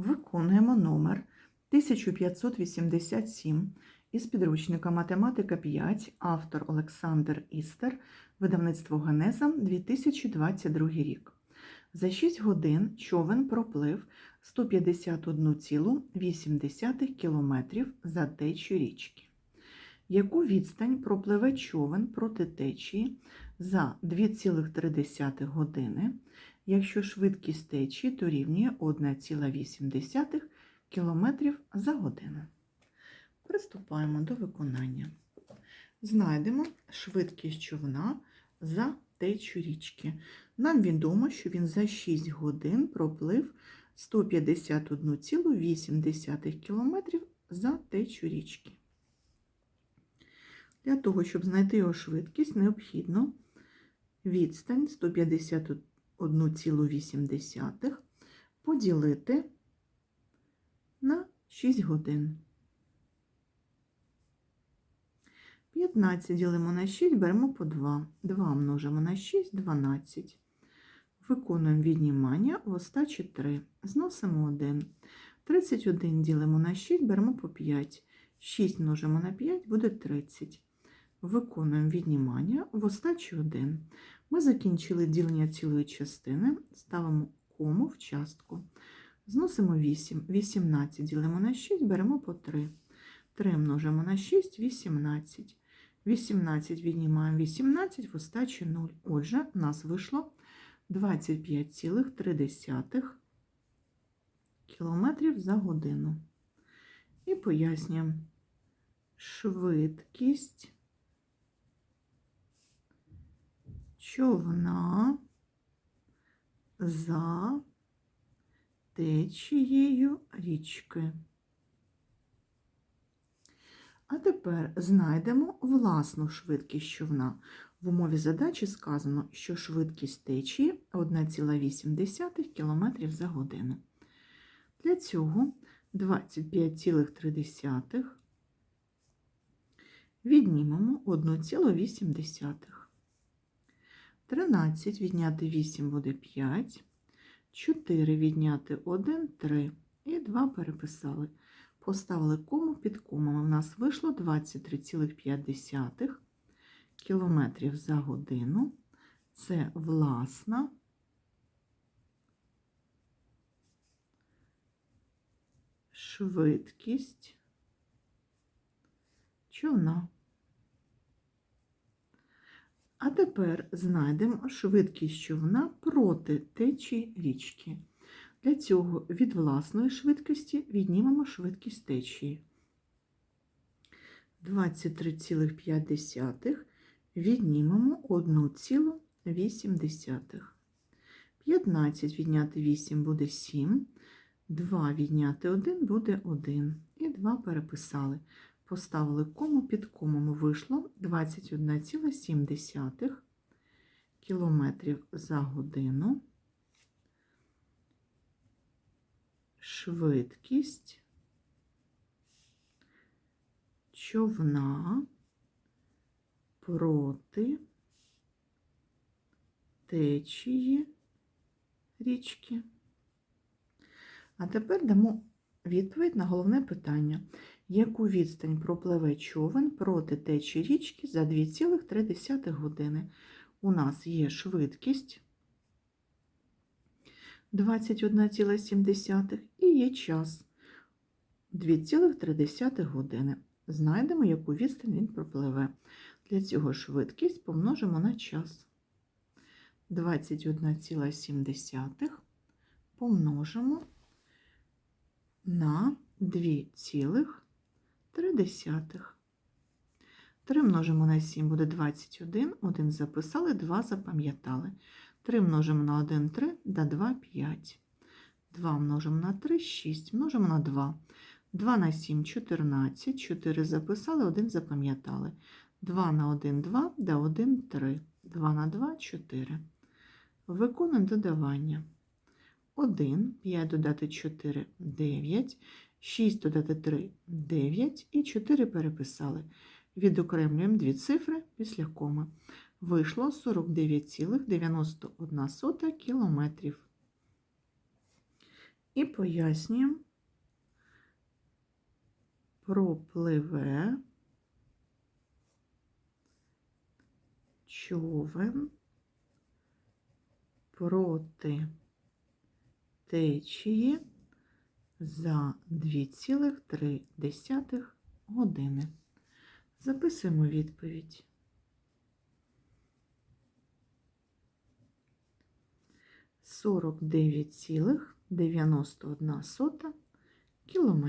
Виконуємо номер 1587 із підручника Математика 5, автор Олександр Істер, видавництво Генеза 2022 рік. За 6 годин човен проплив 151,8 км за течію річки. Яку відстань пропливе човен проти течії за 2,3 години, якщо швидкість течії дорівнює 1,8 км за годину? Приступаємо до виконання. Знайдемо швидкість човна за течію річки. Нам відомо, що він за 6 годин проплив 151,8 км за течію річки. Для того, щоб знайти його швидкість, необхідно відстань 151,8 поділити на 6 годин. 15 ділимо на 6, беремо по 2. 2 множимо на 6, 12. Виконуємо віднімання в остачі 3. Зносимо 1. 31 ділимо на 6, беремо по 5. 6 множимо на 5, буде 30. Виконуємо віднімання в остачі 1. Ми закінчили ділення цілої частини, ставимо кому в частку. Зносимо 8. 18 ділимо на 6, беремо по 3. 3 множимо на 6, 18. 18 віднімаємо 18 в остачі 0. Отже, у нас вийшло 25,3 кілометрів за годину. І пояснюємо швидкість човна за течією річки. А тепер знайдемо власну швидкість човна. В умові задачі сказано, що швидкість течії 1,8 км за годину. Для цього 25,3 віднімемо 1,8. 13 відняти 8 буде 5, 4 відняти 1 3 і 2 переписали. Поставили кому під комами. У нас вийшло 23,5 кілометрів за годину. Це власна швидкість човна. А тепер знайдемо швидкість човна проти течії річки. Для цього від власної швидкості віднімемо швидкість течії. 23,5 віднімемо 1,8. 15 відняти 8 буде 7, 2 відняти 1 буде 1. І 2 переписали. Поставили кому під комом вийшло 21,7 кілометрів за годину. Швидкість човна проти течії річки. А тепер дамо відповідь на головне питання. Яку відстань пропливе човен проти течії річки за 2,3 години? У нас є швидкість 21,7 і є час 2,3 години. Знайдемо, яку відстань він пропливе. Для цього швидкість помножимо на час. 21,7 помножимо на 2,3. 3 множимо на 7 буде 21, 1 записали, 2 запам'ятали. 3 множимо на 1 3, да 2 5. 2 множимо на 3 6, множимо на 2. 2 на 7 14, 4 записали, 1 запам'ятали. 2 на 1 2, да 1 3. 2 на 2 4. Виконуємо додавання. 1, 5 додати 4 9, 6 додати 3 9 і 4 переписали. Відокремлюємо дві цифри після коми. Вийшло 49,91 кілометрів. І пояснюємо, пропливе човен проти течії за 2,3 години. Записуємо відповідь. Сорок дев'ять цілих дев'яносто одна сота кілометрів.